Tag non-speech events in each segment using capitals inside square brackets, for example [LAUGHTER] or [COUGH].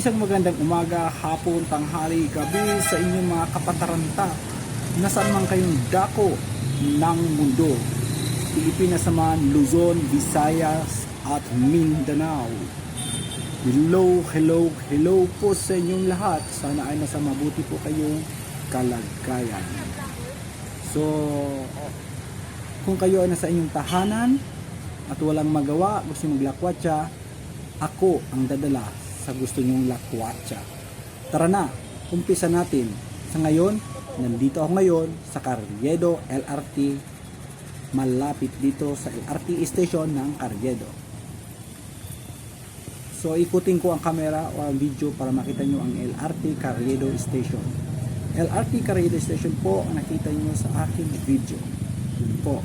Isang magandang umaga, hapon, tanghali, gabi sa inyong mga kapataranta. Nasaan man kayong dako ng mundo. Pilipinas naman, Luzon, Visayas at Mindanao. Hello, hello, hello po sa inyong lahat. Sana ay nasa mabuti po kayong kalagayan. So, kung kayo ay nasa inyong tahanan at walang magawa, gusto nyo maglakwatsa, ako ang dadala sa gusto nyong lakwatsa. Tara na, umpisa natin. Sa ngayon, nandito ako ngayon sa Carriedo LRT, malapit dito sa LRT station ng Carriedo. So ikutin ko ang camera o ang video para makita nyo ang LRT Carriedo Station. LRT Carriedo Station po ang nakita nyo sa aking video. Yun po.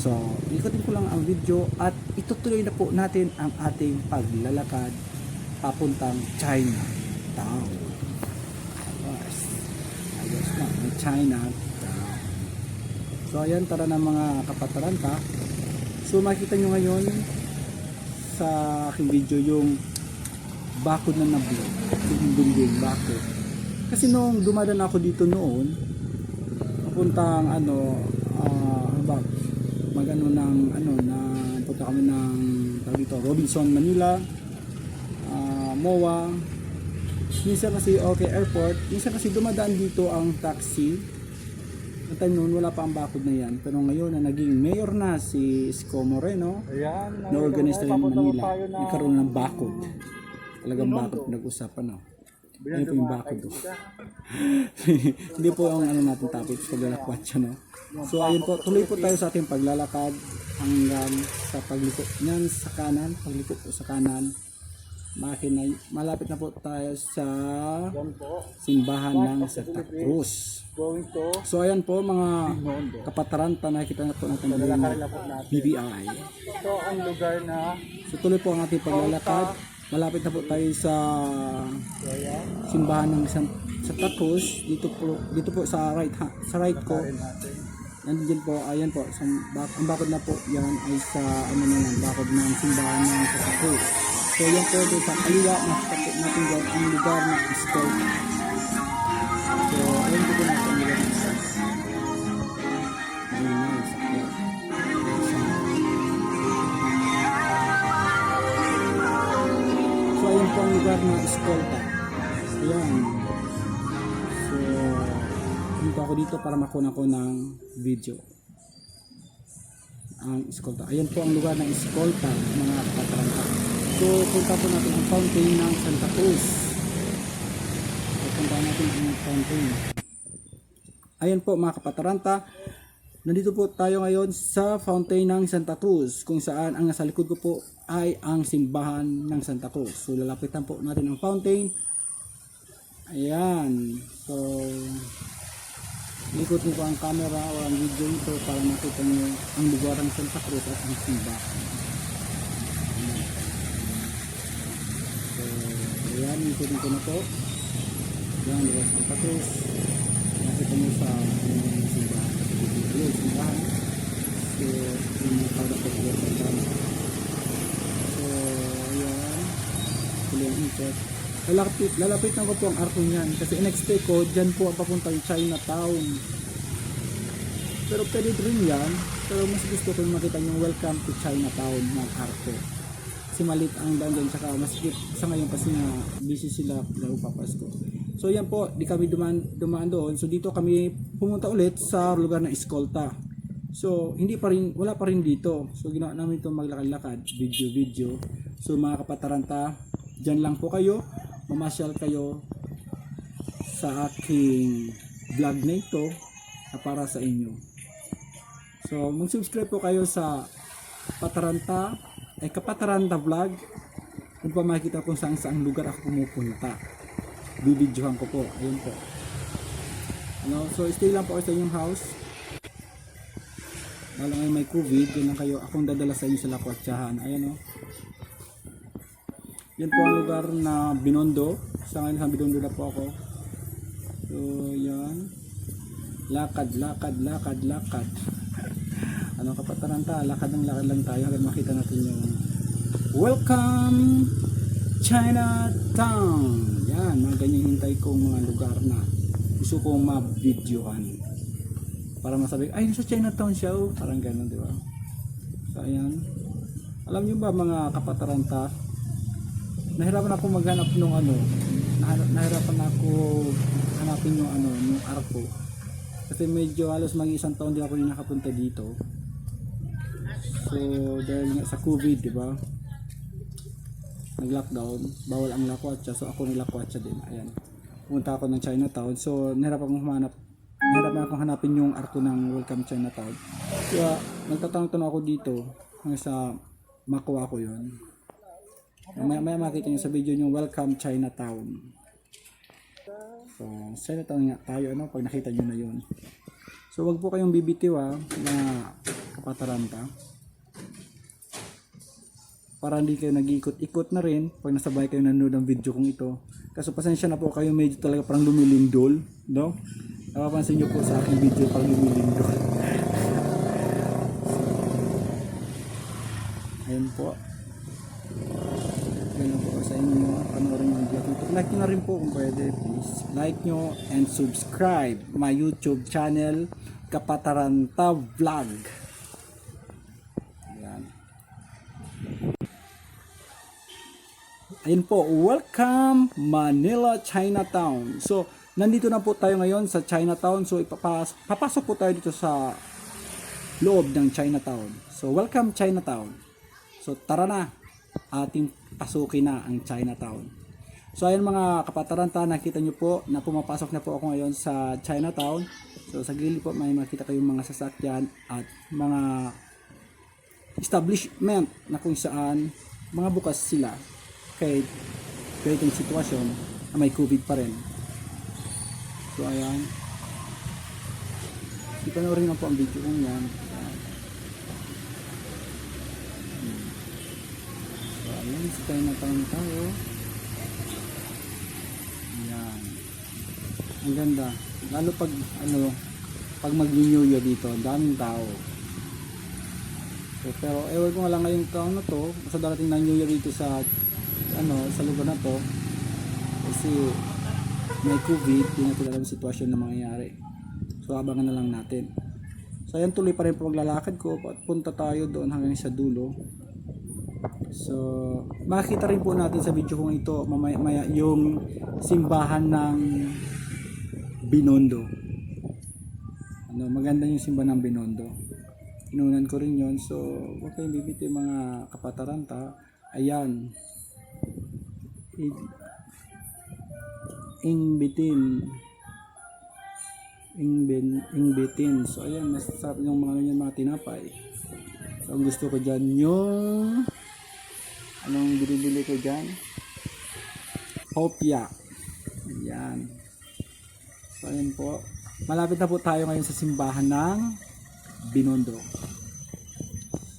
So, ikutin ko lang ang video at itutuloy na po natin ang ating paglalakad papuntang China Town. Ayos. Ayos na. May China Town. So, ayan, tara na mga kapataranta. So, makita nyo ngayon sa aking video yung bakod na nablog. Yung building, bakod. Kasi nung dumadaan ako dito noon, papuntang ano, ano ba, magano ng ano na punta kami ng tawag dito, Robinson, Manila, MOA. Minsan kasi okay airport, minsan kasi dumadaan dito ang taxi. At time noon wala pa ang bakod na yan. Pero ngayon na naging mayor na si Isko Moreno, Ayan. na yung Manila. tayo na- Nagkaroon ng bakod. Talagang bakod pinag-usapan, no? Ano po yung bakod, do? [LAUGHS] Hindi po ang ano natin topic, paglalakwat siya, no? So, ayun po, tuloy po tayo sa ating paglalakad hanggang sa pagliko niyan sa kanan, pagliko po sa kanan. Makina, malapit na po tayo sa simbahan ng Santa Cruz. Going to So, ayan po mga kapataranta, nakikita na po natin yung. BBI. Ito ang lugar na So tuloy po ang ating paglalakad. Malapit na po tayo sa simbahan ng San, Santa Cruz. Dito po dito po sa right ha, sa right ko. Nandiyan po, ayan po, sa, ang bakod na po yan ay sa ano na yan, bakod ng simbahan ng Santa Cruz. So po doon sa kaliwa, po natin dyan ang lugar na Escort. So ayun po po natin ang lugar na Escort. Ayun na, sakto. So ayun po ang lugar na Escolta. Ayan. So, dito ako dito para makuha ko ng video. Ang Escolta. Ayan po ang lugar ng Escolta, mga kapataranta. So, punta po natin ang fountain ng Santa Cruz. Punta natin ang fountain. Ayan po mga kapataranta. Nandito po tayo ngayon sa fountain ng Santa Cruz kung saan ang nasa likod ko po ay ang simbahan ng Santa Cruz. So lalapitan po natin ang fountain. Ayan. So ikutin ko ang camera o ang video nito para makita nyo ang lugar ng Santa Cruz at ang simbahan. Ayan. So ikutin ko na po. Ayan, lugar ng Cruz. Nakita nyo sa um, simbahan. Ayan, simbahan. So, yung mga kada po lugar ng Santa So, ayan. Tuloy ang ikot. Lalapit, lalapit na ko po ang arko niyan. Kasi in-expect ko, dyan po ang papuntang Chinatown. Pero pwede rin yan. Pero mas gusto ko yung makita yung welcome to Chinatown ng arko. Kasi malit ang daan dyan. Tsaka mas sa ngayon kasi nga busy sila laro pa. So yan po, di kami dumaan, dumaan doon. So dito kami pumunta ulit sa lugar na Escolta. So, hindi pa rin, wala pa rin dito. So, ginawa namin itong maglakad-lakad, video-video. So, mga kapataranta, dyan lang po kayo. Mamasyal kayo sa aking vlog na ito na para sa inyo. So, mag-subscribe po kayo sa Pataranta, ay Kapataranta Vlog. Kung pa makikita kung saan saan lugar ako pumupunta. Bibidyohan ko po. Ayun po. Ano, so, stay lang po sa inyong house. Lalo ngayon may COVID, yun lang kayo. Akong dadala sa inyo sa Lakwatsahan. Ayan o. Yan po ang lugar na Binondo. Sa ngayon sa Binondo na po ako. So, yan. Lakad, lakad, lakad, lakad. Ano kapataranta, lakad ng lakad lang tayo hanggang makita natin yung welcome Chinatown. Yan, mga ganyan hintay kong mga lugar na gusto kong ma-videohan. Para masabi, ay, sa Chinatown siya, oh. Parang ganun, di ba? So, ayan. Alam niyo ba mga kapataranta, nahirapan ako maghanap nung ano, nah- nahirapan ako hanapin yung ano, yung arko. Kasi medyo halos mag isang taon di ako nakapunta dito. So, dahil nga sa COVID, di ba? Nag-lockdown, bawal ang lakwatsa, so ako naglakwatsa din. Ayan. Pumunta ako ng Chinatown, so nahirapan akong humanap nahirapan akong hanapin yung arko ng Welcome Chinatown. Kaya nagtatanong-tanong ako dito hanggang sa makuha ko yun. Maya, maya makita nyo sa video yung Welcome Chinatown. So, Chinatown nga tayo ano pag nakita nyo na yun. So, wag po kayong bibitiw ha, mga kapataranta. Para hindi kayo nag-ikot-ikot na rin pag nasabay kayo nanonood ng video kong ito. Kaso pasensya na po kayo medyo talaga parang lumilindol, no? Napapansin nyo po sa aking video parang lumilindol. [LAUGHS] Ayun po. Sa inyo. Panoorin yung video. ko. Like nyo na rin po kung pwede. Please like nyo and subscribe my YouTube channel Kapataranta Vlog. Ayan. Ayun po, welcome Manila Chinatown. So, nandito na po tayo ngayon sa Chinatown. So, ipapas papasok po tayo dito sa loob ng Chinatown. So, welcome Chinatown. So, tara na. Ating pasukin na ang Chinatown. So, ayun mga kapataranta, nakita nyo po na pumapasok na po ako ngayon sa Chinatown. So, sa gilid po may makita kayong mga sasakyan at mga establishment na kung saan mga bukas sila kahit yung sitwasyon na may COVID pa rin. So, ayan. Ipanoorin lang po ang video kong yan. Ayan. Hmm. Sa tayo na tayo tayo. Ayan. Ang ganda. Lalo pag, ano, pag mag-new year dito, daming tao. So, pero ewan ko nga lang ngayong taon na to, sa darating na New Year dito sa ano, sa lugar na to. Kasi may COVID, hindi natin alam sitwasyon na mangyayari. So abangan na lang natin. So ayan tuloy pa rin po maglalakad ko at punta tayo doon hanggang sa dulo. So makikita rin po natin sa video kong ito mamaya maya yung simbahan ng Binondo. Ano, maganda yung simbahan ng Binondo. Inunan ko rin yon So, huwag kayong bibiti mga kapataranta. Ayan. I- Ingbitin. Ingbin, ingbitin. So, ayan. Masasarap yung mga ganyan mga tinapay. So, ang gusto ko dyan yung anong binibili ko dyan? Hopya. Ayan. So, ayan po. Malapit na po tayo ngayon sa simbahan ng Binondo.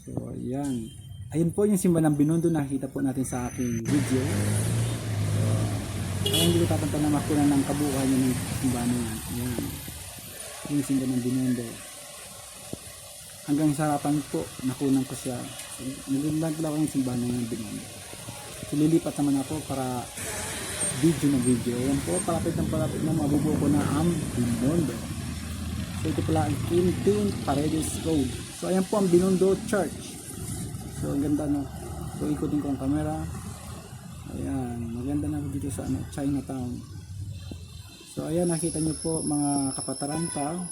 So, ayan. Ayun po yung simba ng Binondo nakita po natin sa aking video. So, ayun hindi ko tatanta na makunan ng kabuuan yun ng simba na yan. Ayan. Yung simba ng Binondo. Hanggang sa harapan po, nakunan ko siya. Naglag lang ako yung simba ng Binondo. So, lilipat naman ako para video na video. Ayan po, palapit ng palapit na mabubuo ko na ang Binondo. So ito pala ang Quintin Paredes Road. So ayan po ang Binondo Church. So ang ganda no. So ikutin ko ang camera. Ayan, maganda na dito sa ano, Chinatown. So ayan nakita nyo po mga kapataranta.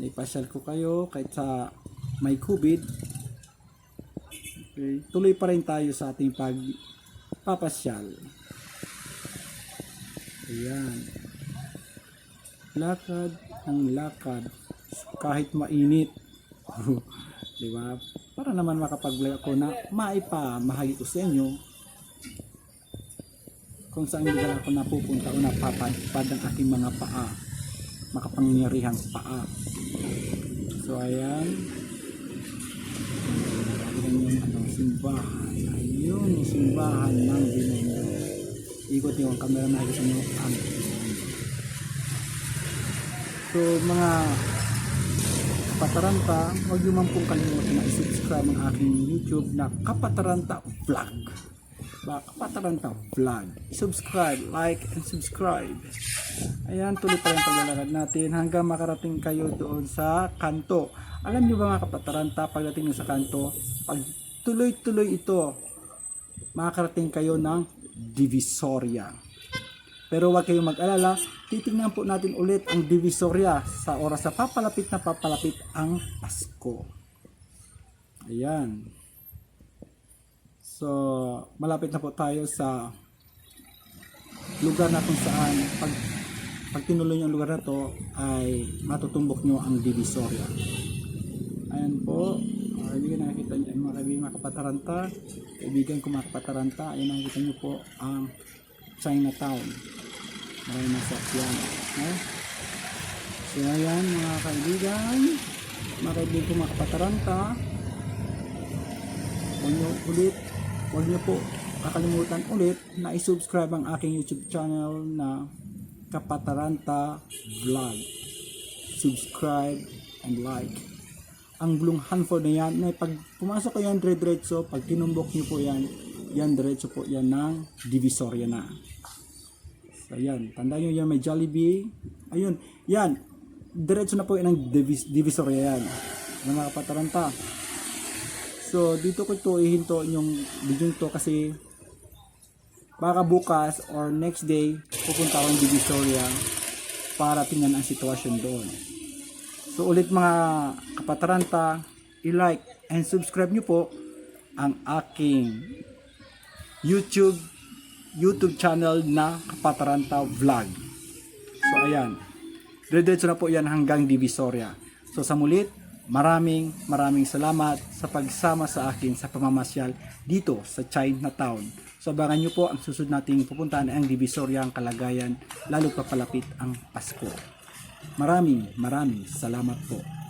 Naipasyal ko kayo kahit sa may COVID. Okay, tuloy pa rin tayo sa ating pagpapasyal. Ayan lakad ng lakad kahit mainit. [LAUGHS] Di ba? Para naman makapag-vlog ako na maipamahagi ko sa inyo kung saan lugar ako napupunta o napapadpad ang aking mga paa makapangyarihang paa so ayan. Ayan yung ano, simbahan. Ayun yung simbahan ng Binondo. Ikot yung camera na sa inyo ang So mga kapataranta, huwag niyo man pong kalimutan na i-subscribe ang aking YouTube na Kapataranta Vlog. Ba Kapataranta Vlog. Subscribe, like, and subscribe. Ayan, tuloy pa ang paglalakad natin hanggang makarating kayo doon sa kanto. Alam nyo ba mga kapataranta, pagdating nyo sa kanto, pag tuloy-tuloy ito, makakarating kayo ng Divisoria. Pero huwag kayong mag-alala, titingnan po natin ulit ang Divisoria sa oras na papalapit na papalapit ang Pasko. Ayan. So, malapit na po tayo sa lugar na kung saan pag, pag tinuloy nyo ang lugar na to ay matutumbok nyo ang Divisoria. Ayan po, mga kaibigan nakikita nyo, mga kaibigan mga kapataranta, kaibigan ko mga kapataranta, ayan nakikita nyo po ang Chinatown. Maraming nasakyan. Eh? So ayan mga kaibigan, mga kaibigan ko mga kapataranta, ulit, huwag nyo po kakalimutan ulit na isubscribe ang aking YouTube channel na Kapataranta Vlog. Subscribe and like. Ang blue handphone na yan, na pag pumasok kayo yan dire-diretso, pag tinumbok nyo po yan, yan diretso po yan ng Divisoria na. So yan, tandaan nyo yan may Jollibee. Ayun, yan. Diretso na po yan ng Divis- Divisoria yan. Ano mga kapataranta. So dito ko ito ihinto yung video to kasi baka bukas or next day pupunta ako ng Divisoria para tingnan ang sitwasyon doon. So ulit mga kapataranta, i-like and subscribe nyo po ang aking YouTube YouTube channel na Kapataranta Vlog. So ayan, diretso na po yan hanggang Divisoria. So sa mulit, maraming maraming salamat sa pagsama sa akin sa pamamasyal dito sa Chinatown. So abangan nyo po ang susunod nating pupuntahan ang Divisoria ang kalagayan lalo papalapit ang Pasko. Maraming maraming salamat po.